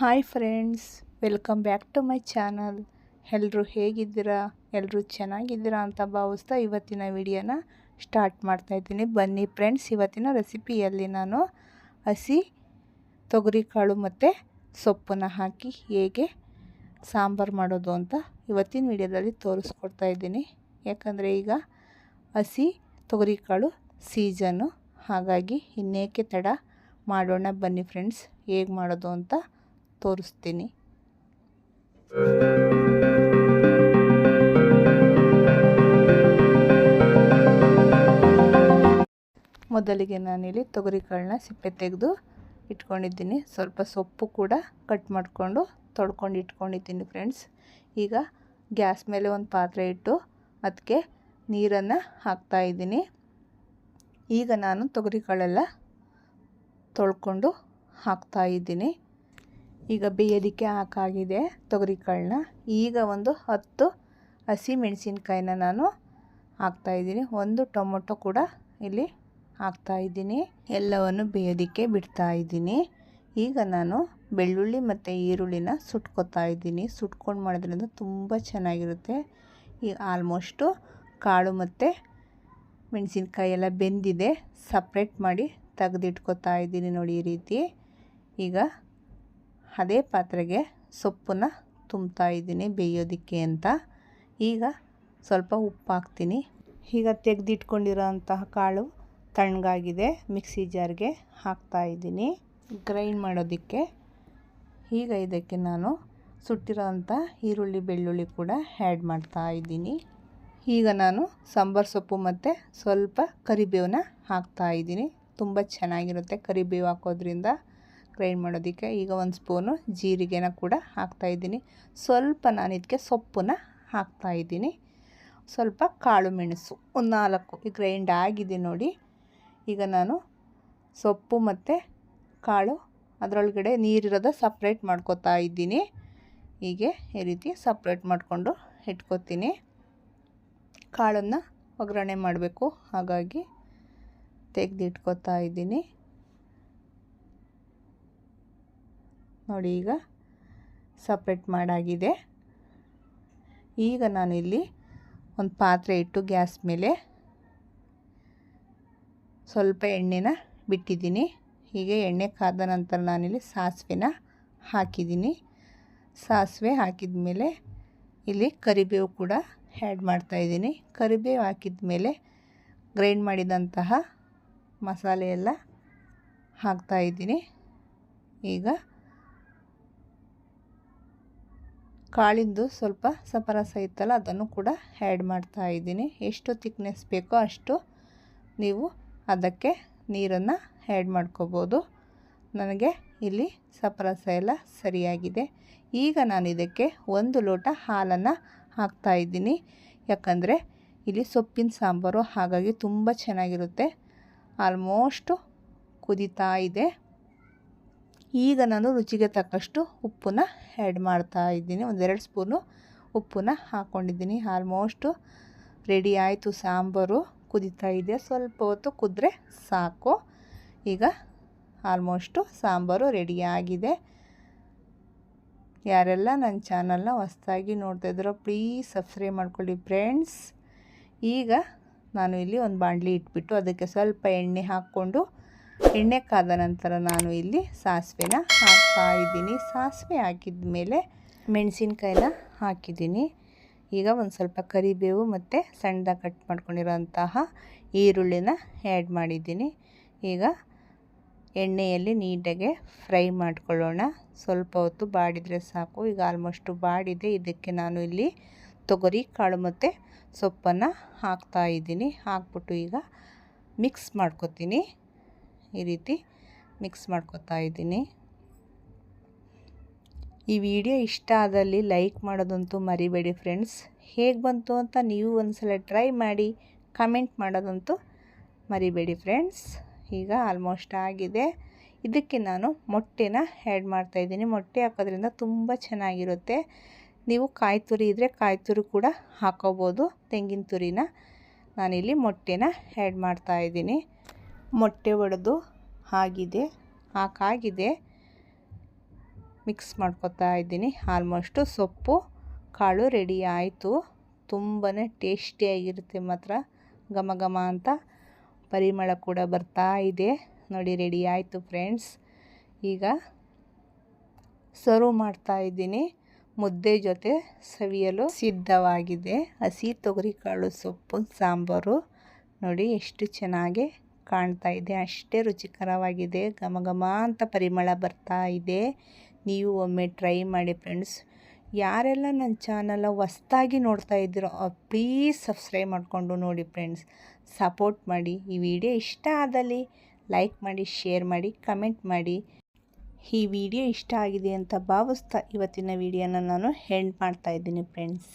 Hi friends, welcome back to my channel. ಎಲ್ಲರೂ ಹೇಗಿದ್ದೀರಾ? ಎಲ್ಲರೂ ಚೆನ್ನಾಗಿದ್ದೀರಾ ಅಂತ ಭಾವಿಸ್ತಾ ಇವತ್ತಿನ ವಿಡಿಯೋನ ಸ್ಟಾರ್ಟ್ ಮಾಡ್ತಾಯಿದ್ದೀನಿ ಬನ್ನಿ ಫ್ರೆಂಡ್ಸ್, ಇವತ್ತಿನ ರೆಸಿಪಿಯಲ್ಲಿ ನಾನು ಹಸಿ ತೊಗರಿಕಾಳು ಮತ್ತು ಸೊಪ್ಪನ್ನು ಹಾಕಿ ಹೇಗೆ ಸಾಂಬಾರು ಮಾಡೋದು ಅಂತ ಇವತ್ತಿನ ವಿಡಿಯೋದಲ್ಲಿ ತೋರಿಸ್ಕೊಡ್ತಾ ಇದ್ದೀನಿ. ಯಾಕಂದರೆ ಈಗ ಹಸಿ ತೊಗರಿಕಾಳು ಸೀಸನ್ನು ಹಾಗಾಗಿ ಇನ್ನೇಕೆ ತಡ ಮಾಡೋಣ. ಬನ್ನಿ ಫ್ರೆಂಡ್ಸ್, ಹೇಗೆ ಮಾಡೋದು ಅಂತ ತೋರಿಸ್ತೀನಿ. ಮೊದಲಿಗೆ ನಾನಿಲ್ಲಿ ತೊಗರಿಕಾಳನ್ನ ಸಿಪ್ಪೆ ತೆಗೆದು ಇಟ್ಕೊಂಡಿದ್ದೀನಿ. ಸ್ವಲ್ಪ ಸೊಪ್ಪು ಕೂಡ ಕಟ್ ಮಾಡಿಕೊಂಡು ತೊಳ್ಕೊಂಡು ಇಟ್ಕೊಂಡಿದ್ದೀನಿ ಫ್ರೆಂಡ್ಸ್. ಈಗ ಗ್ಯಾಸ್ ಮೇಲೆ ಒಂದು ಪಾತ್ರೆ ಇಟ್ಟು ಅದಕ್ಕೆ ನೀರನ್ನು ಹಾಕ್ತಾಯಿದ್ದೀನಿ ಈಗ ನಾನು ತೊಗರಿಕಾಳೆಲ್ಲ ತೊಳ್ಕೊಂಡು ಹಾಕ್ತಾಯಿದ್ದೀನಿ ಈಗ ಬೇಯೋದಕ್ಕೆ ಹಾಕಾಗಿದೆ ತೊಗರಿಕಾಳನ್ನ. ಈಗ ಒಂದು ಹತ್ತು ಹಸಿ ಮೆಣಸಿನ್ಕಾಯಿನ ನಾನು ಹಾಕ್ತಾಯಿದ್ದೀನಿ ಒಂದು ಟೊಮೊಟೊ ಕೂಡ ಇಲ್ಲಿ ಹಾಕ್ತಾಯಿದ್ದೀನಿ ಎಲ್ಲವನ್ನು ಬೇಯೋದಕ್ಕೆ ಬಿಡ್ತಾಯಿದ್ದೀನಿ ಈಗ ನಾನು ಬೆಳ್ಳುಳ್ಳಿ ಮತ್ತು ಈರುಳ್ಳಿನ ಸುಟ್ಕೊತಾ ಇದ್ದೀನಿ. ಸುಟ್ಕೊಂಡು ಮಾಡೋದ್ರಿಂದ ತುಂಬ ಚೆನ್ನಾಗಿರುತ್ತೆ. ಈಗ ಆಲ್ಮೋಸ್ಟು ಕಾಳು ಮತ್ತು ಮೆಣಸಿನ್ಕಾಯಿ ಎಲ್ಲ ಬೆಂದಿದೆ. ಸಪ್ರೇಟ್ ಮಾಡಿ ತೆಗೆದಿಟ್ಕೊತಾ ಇದ್ದೀನಿ ನೋಡಿ ಈ ರೀತಿ. ಈಗ ಅದೇ ಪಾತ್ರೆಗೆ ಸೊಪ್ಪನ್ನ ತುಂಬ್ತಾ ಇದ್ದೀನಿ ಬೇಯೋದಕ್ಕೆ ಅಂತ. ಈಗ ಸ್ವಲ್ಪ ಉಪ್ಪು ಹಾಕ್ತೀನಿ. ಈಗ ತೆಗೆದಿಟ್ಕೊಂಡಿರೋ ಅಂತಹ ಕಾಳು ತಣ್ಣಗಾಗಿದೆ. ಮಿಕ್ಸಿ ಜಾರ್ಗೆ ಹಾಕ್ತಾ ಇದ್ದೀನಿ. ಗ್ರೈಂಡ್ ಮಾಡೋದಕ್ಕೆ. ಈಗ ಇದಕ್ಕೆ ನಾನು ಸುಟ್ಟಿರೋ ಅಂಥ ಈರುಳ್ಳಿ ಬೆಳ್ಳುಳ್ಳಿ ಕೂಡ ಆ್ಯಡ್ ಮಾಡ್ತಾ ಇದ್ದೀನಿ. ಈಗ ನಾನು ಸಾಂಬಾರು ಸೊಪ್ಪು ಮತ್ತು ಸ್ವಲ್ಪ ಕರಿಬೇವನ್ನ ಹಾಕ್ತಾ ಇದ್ದೀನಿ. ತುಂಬ ಚೆನ್ನಾಗಿರುತ್ತೆ ಕರಿಬೇವು ಹಾಕೋದ್ರಿಂದ. ಗ್ರೈಂಡ್ ಮಾಡೋದಕ್ಕೆ ಈಗ ಒಂದು ಸ್ಪೂನು ಜೀರಿಗೆನ ಕೂಡ ಹಾಕ್ತಾಯಿದ್ದೀನಿ ಸ್ವಲ್ಪ ನಾನು ಇದಕ್ಕೆ ಸೊಪ್ಪನ್ನ ಹಾಕ್ತಾಯಿದ್ದೀನಿ ಸ್ವಲ್ಪ ಕಾಳು ಮೆಣಸು ಒಂದು ನಾಲ್ಕು ಗ್ರೈಂಡ್ ಆಗಿದೆ ನೋಡಿ. ಈಗ ನಾನು ಸೊಪ್ಪು ಮತ್ತು ಕಾಳು ಅದರೊಳಗಡೆ ನೀರಿರೋದ ಸಪ್ರೇಟ್ ಮಾಡ್ಕೋತಾ ಇದ್ದೀನಿ. ಹೀಗೆ ಈ ರೀತಿ ಸಪ್ರೇಟ್ ಮಾಡಿಕೊಂಡು ಇಟ್ಕೋತೀನಿ. ಕಾಳನ್ನು ಒಗ್ಗರಣೆ ಮಾಡಬೇಕು. ಹಾಗಾಗಿ ತೆಗೆದಿಟ್ಕೋತಾ ಇದ್ದೀನಿ. ನೋಡಿ ಈಗ ಸಪ್ರೇಟ್ ಮಾಡಾಗಿದೆ. ಈಗ ನಾನಿಲ್ಲಿ ಒಂದು ಪಾತ್ರೆ ಇಟ್ಟು ಗ್ಯಾಸ್ ಮೇಲೆ ಸ್ವಲ್ಪ ಎಣ್ಣೆನ ಬಿಟ್ಟಿದ್ದೀನಿ. ಹೀಗೆ ಎಣ್ಣೆ ಕಾದ ನಂತರ ನಾನಿಲ್ಲಿ ಸಾಸಿವೆನ ಹಾಕಿದ್ದೀನಿ. ಸಾಸಿವೆ ಹಾಕಿದ ಮೇಲೆ ಇಲ್ಲಿ ಕರಿಬೇವು ಕೂಡ ಆ್ಯಡ್ ಮಾಡ್ತಾಯಿದ್ದೀನಿ ಕರಿಬೇವು ಹಾಕಿದ ಮೇಲೆ ಗ್ರೈಂಡ್ ಮಾಡಿದಂತಹ ಮಸಾಲೆ ಎಲ್ಲ ಹಾಕ್ತಾಯಿದ್ದೀನಿ ಈಗ ಕಾಳಿಂದು ಸ್ವಲ್ಪ ಸಪರಸ ಇತ್ತಲ್ಲ, ಅದನ್ನು ಕೂಡ ಆ್ಯಡ್ ಮಾಡ್ತಾ ಇದ್ದೀನಿ. ಎಷ್ಟು ತಿಕ್ನೆಸ್ ಬೇಕೋ ಅಷ್ಟು ನೀವು ಅದಕ್ಕೆ ನೀರನ್ನು ಆ್ಯಡ್ ಮಾಡ್ಕೋಬೋದು. ನನಗೆ ಇಲ್ಲಿ ಸಪರಸ ಎಲ್ಲ ಸರಿಯಾಗಿದೆ. ಈಗ ನಾನು ಇದಕ್ಕೆ ಒಂದು ಲೋಟ ಹಾಲನ್ನು ಹಾಕ್ತಾ ಇದ್ದೀನಿ. ಯಾಕಂದರೆ ಇಲ್ಲಿ ಸೊಪ್ಪಿನ ಸಾಂಬಾರು ಹಾಗಾಗಿ ತುಂಬ ಚೆನ್ನಾಗಿರುತ್ತೆ. ಆಲ್ಮೋಸ್ಟು ಕುದಿತಾ ಇದೆ. ಈಗ ನಾನು ರುಚಿಗೆ ತಕ್ಕಷ್ಟು ಉಪ್ಪನ್ನ ಆ್ಯಡ್ ಮಾಡ್ತಾ ಇದ್ದೀನಿ. ಒಂದೆರಡು ಸ್ಪೂನು ಉಪ್ಪನ್ನ ಹಾಕ್ಕೊಂಡಿದ್ದೀನಿ ಆಲ್ಮೋಸ್ಟು ರೆಡಿ ಆಯಿತು. ಸಾಂಬಾರು ಕುದಿತಾ ಇದೆ. ಸ್ವಲ್ಪ ಹೊತ್ತು ಕುದ್ರೆ ಸಾಕು. ಈಗ ಆಲ್ಮೋಸ್ಟು ಸಾಂಬಾರು ರೆಡಿಯಾಗಿದೆ ಯಾರೆಲ್ಲ ನನ್ನ ಚಾನಲ್ನ ಹೊಸ್ದಾಗಿ ನೋಡ್ತಾ ಇದ್ದೀರೋ ಪ್ಲೀಸ್ ಸಬ್ಸ್ಕ್ರೈಬ್ ಮಾಡ್ಕೊಳ್ಳಿ ಫ್ರೆಂಡ್ಸ್ ಈಗ ನಾನು ಇಲ್ಲಿ ಒಂದು ಬಾಣಲಿ ಇಟ್ಬಿಟ್ಟು ಅದಕ್ಕೆ ಸ್ವಲ್ಪ ಎಣ್ಣೆ ಹಾಕ್ಕೊಂಡು ಎಣ್ಣೆ ಕಾದ ನಂತರ ನಾನು ಇಲ್ಲಿ ಸಾಸಿವೆನ ಹಾಕ್ತಾ ಇದ್ದೀನಿ. ಸಾಸಿವೆ ಹಾಕಿದ ಮೇಲೆ ಮೆಣಸಿನ್ಕಾಯಿನ ಹಾಕಿದ್ದೀನಿ. ಈಗ ಒಂದು ಸ್ವಲ್ಪ ಕರಿಬೇವು ಮತ್ತು ಸಣ್ಣದಾಗಿ ಕಟ್ ಮಾಡ್ಕೊಂಡಿರೋಂತಹ ಈರುಳ್ಳಿನ ಆ್ಯಡ್ ಮಾಡಿದ್ದೀನಿ. ಈಗ ಎಣ್ಣೆಯಲ್ಲಿ ನೀಟಾಗೆ ಫ್ರೈ ಮಾಡ್ಕೊಳ್ಳೋಣ. ಸ್ವಲ್ಪ ಹೊತ್ತು ಬಾಡಿದರೆ ಸಾಕು. ಈಗ ಆಲ್ಮೋಸ್ಟು ಬಾಡಿದೆ. ಇದಕ್ಕೆ ನಾನು ಇಲ್ಲಿ ತೊಗರಿ, ಕಾಳು ಮತ್ತು ಸೊಪ್ಪನ್ನು ಹಾಕ್ತಾ ಇದ್ದೀನಿ. ಹಾಕ್ಬಿಟ್ಟು ಈಗ ಮಿಕ್ಸ್ ಮಾಡ್ಕೊತೀನಿ. ಈ ರೀತಿ ಮಿಕ್ಸ್ ಮಾಡ್ಕೊತಾ ಇದ್ದೀನಿ. ಈ ವಿಡಿಯೋ ಇಷ್ಟ ಆದಲ್ಲಿ ಲೈಕ್ ಮಾಡೋದಂತೂ ಮರಿಬೇಡಿ ಫ್ರೆಂಡ್ಸ್. ಹೇಗೆ ಬಂತು ಅಂತ ನೀವು ಒಂದ್ಸಲ ಟ್ರೈ ಮಾಡಿ ಕಮೆಂಟ್ ಮಾಡೋದಂತೂ ಮರಿಬೇಡಿ ಫ್ರೆಂಡ್ಸ್. ಈಗ ಆಲ್ಮೋಸ್ಟ್ ಆಗಿದೆ. ಇದಕ್ಕೆ ನಾನು ಮೊಟ್ಟೆನ ಆ್ಯಡ್ ಮಾಡ್ತಾಯಿದ್ದೀನಿ ಮೊಟ್ಟೆ ಹಾಕೋದ್ರಿಂದ ತುಂಬ ಚೆನ್ನಾಗಿರುತ್ತೆ. ನೀವು ಕಾಯಿ ತುರಿ ಇದ್ದರೆ ಕಾಯಿ ತುರಿ ಕೂಡ ಹಾಕೋಬೋದು. ತೆಂಗಿನ ತುರಿನ ನಾನಿಲ್ಲಿ ಮೊಟ್ಟೆನ ಆ್ಯಡ್ ಮಾಡ್ತಾಯಿದ್ದೀನಿ ಮೊಟ್ಟೆ ಒಡೆದು ಆಗಿದೆ ಹಾಕಾಗಿದೆ ಮಿಕ್ಸ್ ಮಾಡ್ಕೊತಾ ಇದ್ದೀನಿ. ಆಲ್ಮೋಸ್ಟು ಸೊಪ್ಪು, ಕಾಳು ರೆಡಿ ಆಯಿತು. ತುಂಬಾ ಟೇಸ್ಟಿಯಾಗಿರುತ್ತೆ ಮಾತ್ರ. ಘಮ ಘಮ ಅಂತ ಪರಿಮಳ ಕೂಡ ಬರ್ತಾ ಇದೆ. ನೋಡಿ, ರೆಡಿ ಆಯಿತು ಫ್ರೆಂಡ್ಸ್. ಈಗ ಸರ್ವ್ ಮಾಡ್ತಾ ಇದ್ದೀನಿ. ಮುದ್ದೆ ಜೊತೆ ಸವಿಯಲು ಸಿದ್ಧವಾಗಿದೆ. ಹಸಿ ತೊಗರಿಕಾಳು ಸೊಪ್ಪು, ಸಾಂಬಾರು. ನೋಡಿ, ಎಷ್ಟು ಚೆನ್ನಾಗಿ ಕಾಣ್ತಾ ಇದೆ. ಅಷ್ಟೇ ರುಚಿಕರವಾಗಿದೆ. ಘಮ ಘಮ ಅಂತ ಪರಿಮಳ ಬರ್ತಾ ಇದೆ. ನೀವು ಒಮ್ಮೆ ಟ್ರೈ ಮಾಡಿ ಫ್ರೆಂಡ್ಸ್ ಯಾರೆಲ್ಲ ನನ್ನ ಚಾನಲ ಹೊಸ್ದಾಗಿ ನೋಡ್ತಾ ಇದ್ದೀರೋ ಪ್ಲೀಸ್ ಸಬ್ಸ್ಕ್ರೈಬ್ ಮಾಡಿಕೊಂಡು ನೋಡಿ ಫ್ರೆಂಡ್ಸ್ ಸಪೋರ್ಟ್ ಮಾಡಿ. ಈ ವಿಡಿಯೋ ಇಷ್ಟ ಆದಲ್ಲಿ ಲೈಕ್ ಮಾಡಿ ಶೇರ್ ಮಾಡಿ ಕಮೆಂಟ್ ಮಾಡಿ. ಈ ವಿಡಿಯೋ ಇಷ್ಟ ಆಗಿದೆ ಅಂತ ಭಾವಿಸ್ತಾ ಇವತ್ತಿನ ವಿಡಿಯೋನ ನಾನು ಹೆಂಡ್ ಮಾಡ್ತಾ ಇದ್ದೀನಿ ಫ್ರೆಂಡ್ಸ್